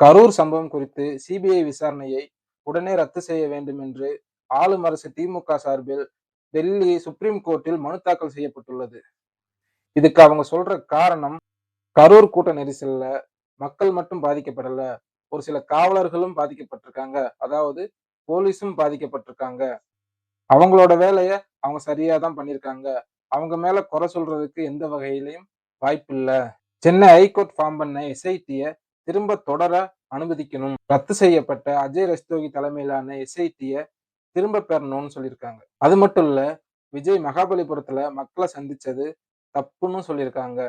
கரூர் சம்பவம் குறித்து சிபிஐ விசாரணையை உடனே ரத்து செய்ய வேண்டும் என்று ஆளும் அரசு திமுக சார்பில் டெல்லி சுப்ரீம் கோர்ட்டில் மனு தாக்கல் செய்யப்பட்டுள்ளது. இதுக்கு அவங்க சொல்ற காரணம் கரூர் கூட்ட நெரிசல்ல மக்கள் மட்டும் பாதிக்கப்படல ஒரு சில காவலர்களும் பாதிக்கப்பட்டிருக்காங்க. அதாவது போலீஸும் பாதிக்கப்பட்டிருக்காங்க. அவங்களோட வேலையை அவங்க சரியா தான் பண்ணியிருக்காங்க. அவங்க மேல குறை சொல்றதுக்கு எந்த வகையிலையும் வாய்ப்பில்லை. சென்னை ஹைகோர்ட் ஃபார்ம் பண்ண எஸ்ஐடியை திரும்ப தொடர அனுமதிக்கணும். ரத்து செய்யப்பட்ட அஜய் ரஸ்தோகி தலைமையிலான எஸ்ஐடிய திரும்ப பெறணும்னு சொல்லியிருக்காங்க. அது மட்டும் இல்ல விஜய் மகாபலிபுரத்துல மக்களை சந்திச்சது தப்புன்னு சொல்லியிருக்காங்க.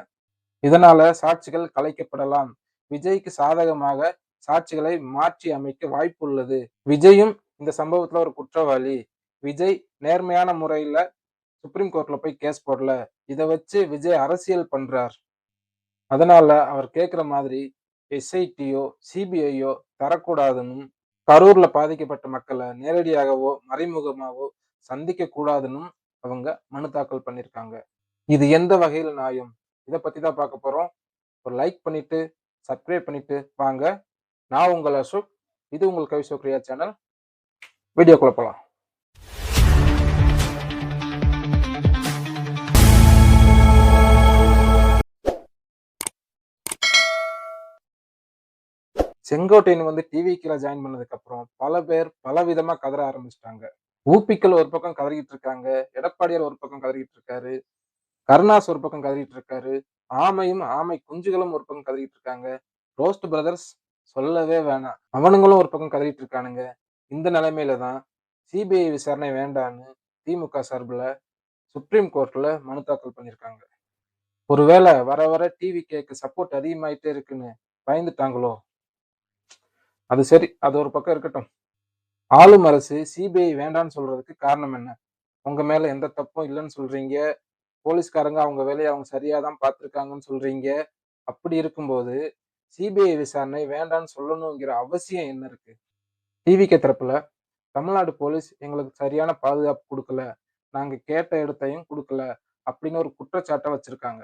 இதனால சாட்சிகள் கலைக்கப்படலாம். விஜய்க்கு சாதகமாக சாட்சிகளை மாற்றி அமைக்க வாய்ப்பு உள்ளது விஜயும் இந்த சம்பவத்துல ஒரு குற்றவாளி. விஜய் நேர்மையான முறையில சுப்ரீம் கோர்ட்ல போய் கேஸ் போடல. இதை வச்சு விஜய் அரசியல் பண்றார். அதனால அவர் கேட்குற மாதிரி எஸ்ஐடியோ சிபிஐயோ தரக்கூடாதுன்னு கரூர்ல பாதிக்கப்பட்ட மக்களை நேரடியாகவோ மறைமுகமாகவோ சந்திக்க கூடாதுன்னு அவங்க மனு தாக்கல் பண்ணியிருக்காங்க இது எந்த வகையில் நியாயம்? இதை பத்தி தான் பார்க்க போறோம். ஒரு லைக் பண்ணிட்டு சப்ஸ்கிரைப் பண்ணிட்டு வாங்க. நான் உங்கள் அசோக். இது உங்கள் கவி சோக்ரியா சேனல். வீடியோக்குள்ள போகலாம் செங்கோட்டையன் வந்து டிவிக்கில ஜாயின் பண்ணதுக்கு அப்புறம் பல பேர் பல விதமா கதற ஆரம்பிச்சிட்டாங்க. ஊப்பிக்கல் ஒரு பக்கம் கதறிக்கிட்டு இருக்காங்க எடப்பாடியார் ஒரு பக்கம் கதறிக்கிட்டு இருக்காரு கருணாஸ் ஒரு பக்கம் கதறிக்கிட்டு இருக்காரு ஆமையும் ஆமை குஞ்சுகளும் ஒரு பக்கம் கதறிக்கிட்டு இருக்காங்க. ரோஸ்ட் பிரதர்ஸ் சொல்லவே வேணாம் அவனுங்களும் ஒரு பக்கம் கதறிட்டு இருக்கானுங்க. இந்த நிலைமையில தான் சிபிஐ விசாரணை வேண்டான்னு திமுக சார்பில் சுப்ரீம் கோர்ட்ல மனு தாக்கல் பண்ணியிருக்காங்க. ஒருவேளை வர வர டிவி கேக்கு சப்போர்ட் அதிகமாயிட்டே இருக்குன்னு பயந்துட்டாங்களோ? அது சரி அது ஒரு பக்கம் இருக்கட்டும். ஆளும் அரசு சிபிஐ வேண்டான்னு சொல்றதுக்கு காரணம் என்ன? உங்க மேல எந்த தப்பும் இல்லைன்னு சொல்றீங்க. போலீஸ்காரங்க அவங்க வேலையை அவங்க சரியா தான் பார்த்துருக்காங்கன்னு சொல்றீங்க. அப்படி இருக்கும்போது சிபிஐ விசாரணை வேண்டான்னு சொல்லணுங்கிற அவசியம் என்ன இருக்கு? டிவிகே தரப்புல தமிழ்நாடு போலீஸ் எங்களுக்கு சரியான பாதுகாப்பு கொடுக்கல. நாங்க கேட்ட இடத்தையும் கொடுக்கல. அப்படின்னு ஒரு குற்றச்சாட்டை வச்சிருக்காங்க.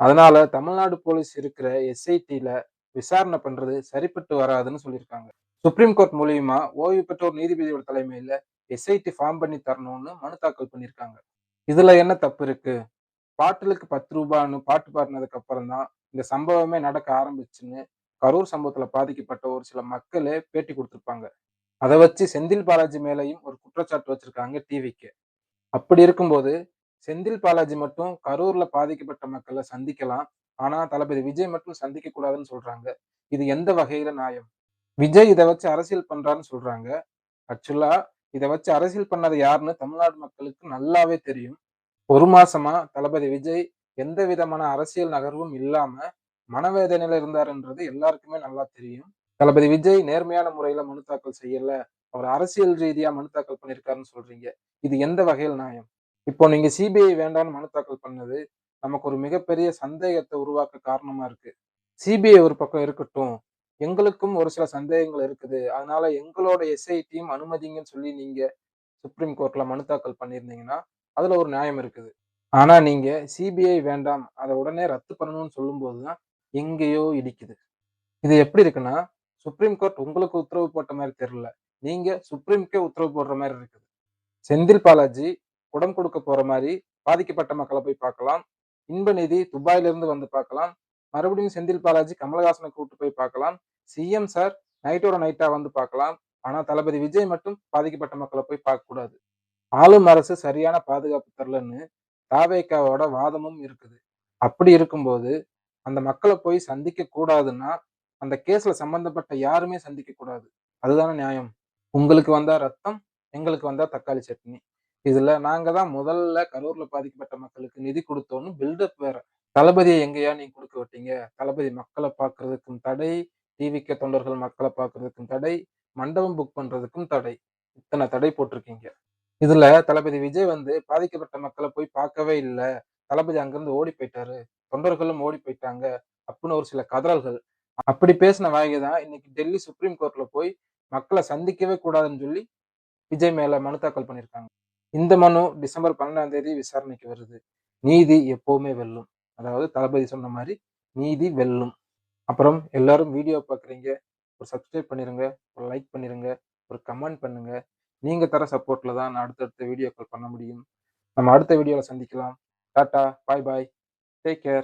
அதனால தமிழ்நாடு போலீஸ் இருக்கிற எஸ்ஐடியில விசாரணை பண்றது சரிப்பட்டு வராதுன்னு சொல்லியிருக்காங்க. சுப்ரீம் கோர்ட் மூலியமா ஓய்வு பெற்றோர் நீதிபதியோட தலைமையில எஸ்ஐடி ஃபார்ம் பண்ணி தரணும்னு மனு தாக்கல் பண்ணியிருக்காங்க. இதுல என்ன தப்பு இருக்கு? பாட்டிலுக்கு பத்து ரூபான்னு பாட்டு பாடினதுக்கு அப்புறம் தான் இந்த சம்பவமே நடக்க ஆரம்பிச்சுன்னு கரூர் சம்பவத்துல பாதிக்கப்பட்ட ஒரு சில மக்களே பேட்டி கொடுத்துருப்பாங்க. அதை வச்சு செந்தில் பாலாஜி மேலையும் ஒரு குற்றச்சாட்டு வச்சிருக்காங்க டிவிக்கு அப்படி இருக்கும்போது செந்தில் பாலாஜி மட்டும் கரூர்ல பாதிக்கப்பட்ட மக்களை சந்திக்கலாம். ஆனா தளபதி விஜய் மட்டும் சந்திக்க கூடாதுன்னு சொல்றாங்க. இது எந்த வகையில நியாயம்? விஜய் இதை வச்சு அரசியல் பண்றாருன்னு சொல்றாங்க. ஆக்சுவலா இதை வச்சு அரசியல் பண்ணது யாருன்னு தமிழ்நாடு மக்களுக்கு நல்லாவே தெரியும். ஒரு மாசமா தளபதி விஜய் எந்த விதமான அரசியல் நகர்வும் இல்லாம மனவேதனையில இருந்தாருன்றது எல்லாருக்குமே நல்லா தெரியும். தளபதி விஜய் நேர்மையான முறையில மனு தாக்கல் செய்யல. அவர் அரசியல் ரீதியா மனு தாக்கல் பண்ணியிருக்காருன்னு சொல்றீங்க. இது எந்த வகையில் நியாயம்? இப்போ நீங்க சிபிஐ வேண்டாம்னு மனு தாக்கல் பண்ணது நமக்கு ஒரு மிகப்பெரிய சந்தேகத்தை உருவாக்க காரணமா இருக்கு. சிபிஐ ஒரு பக்கம் இருக்கட்டும் எங்களுக்கும் ஒரு சில சந்தேகங்கள் இருக்குது. அதனால எங்களோட எஸ்ஐடியும் அனுமதிங்கன்னு சொல்லி நீங்க சுப்ரீம் கோர்ட்ல மனு தாக்கல் பண்ணியிருந்தீங்கன்னா அதுல ஒரு நியாயம் இருக்குது. ஆனா நீங்க சிபிஐ வேண்டாம் அதை உடனே ரத்து பண்ணணும்னு சொல்லும்போது தான் எங்கேயோ இடிக்குது. இது எப்படி இருக்குன்னா சுப்ரீம் கோர்ட் உங்களுக்கு உத்தரவு போட்ட மாதிரி தெரியல. நீங்க சுப்ரீம்கே உத்தரவு போடுற மாதிரி இருக்குது. செந்தில் பாலாஜி உடம் கொடுக்க போற மாதிரி பாதிக்கப்பட்ட மக்களை போய் பார்க்கலாம். இன்பநிதி துபாயிலிருந்து வந்து பார்க்கலாம். மறுபடியும் செந்தில் பாலாஜி கமலஹாசனை கூப்பிட்டு போய் பார்க்கலாம். சிஎம் சார் நைட்டோட நைட்டா வந்து பார்க்கலாம். ஆனா தளபதி விஜய் மட்டும் பாதிக்கப்பட்ட மக்களை போய் பார்க்க கூடாது ஆளும் அரசு சரியான பாதுகாப்பு தரலன்னு தாவேக்காவோட வாதமும் இருக்குது. அப்படி இருக்கும்போது அந்த மக்களை போய் சந்திக்க கூடாதுன்னா அந்த கேஸ்ல சம்பந்தப்பட்ட யாருமே சந்திக்க கூடாது. அதுதானே நியாயம். உங்களுக்கு வந்தா ரத்தம் எங்களுக்கு வந்தா தக்காளி சட்னி. இதுல நாங்க தான் முதல்ல கரூர்ல பாதிக்கப்பட்ட மக்களுக்கு நிதி கொடுத்தோன்னு பில்டப் வேற. தளபதியை எங்கேயா நீங்க கொடுக்க விட்டீங்க? தளபதி மக்களை பார்க்கறதுக்கும் தடை டிவிக்க தொண்டர்கள் மக்களை பார்க்கறதுக்கும் தடை மண்டபம் புக் பண்றதுக்கும் தடை. இத்தனை தடை போட்டிருக்கீங்க. இதுல தளபதி விஜய் வந்து பாதிக்கப்பட்ட மக்களை போய் பார்க்கவே இல்லை. தளபதி அங்கிருந்து ஓடி போயிட்டாரு. தொண்டர்களும் ஓடி போயிட்டாங்க அப்படின்னு ஒரு சில கதறல்கள். அப்படி பேசின வாய்கை தான் இன்னைக்கு டெல்லி சுப்ரீம் கோர்ட்ல போய் மக்களை சந்திக்கவே கூடாதுன்னு சொல்லி விஜய் மேல மனு தாக்கல் பண்ணியிருக்காங்க. இந்த மனு டிசம்பர் பன்னெண்டாம் தேதி விசாரணைக்கு வருது நீதி எப்போவுமே வெல்லும் அதாவது தளபதி சொன்ன மாதிரி நீதி வெல்லும் அப்புறம் எல்லாரும் வீடியோ பார்க்குறீங்க ஒரு சப்ஸ்கிரைப் பண்ணிருங்க, ஒரு லைக் பண்ணிருங்க, ஒரு கமெண்ட் பண்ணுங்க. நீங்க தர சப்போர்ட்ல தான் நான் அடுத்தடுத்த வீடியோக்கள் பண்ண முடியும். நம்ம அடுத்த வீடியோவில் சந்திக்கலாம். Tata, bye bye. Take care.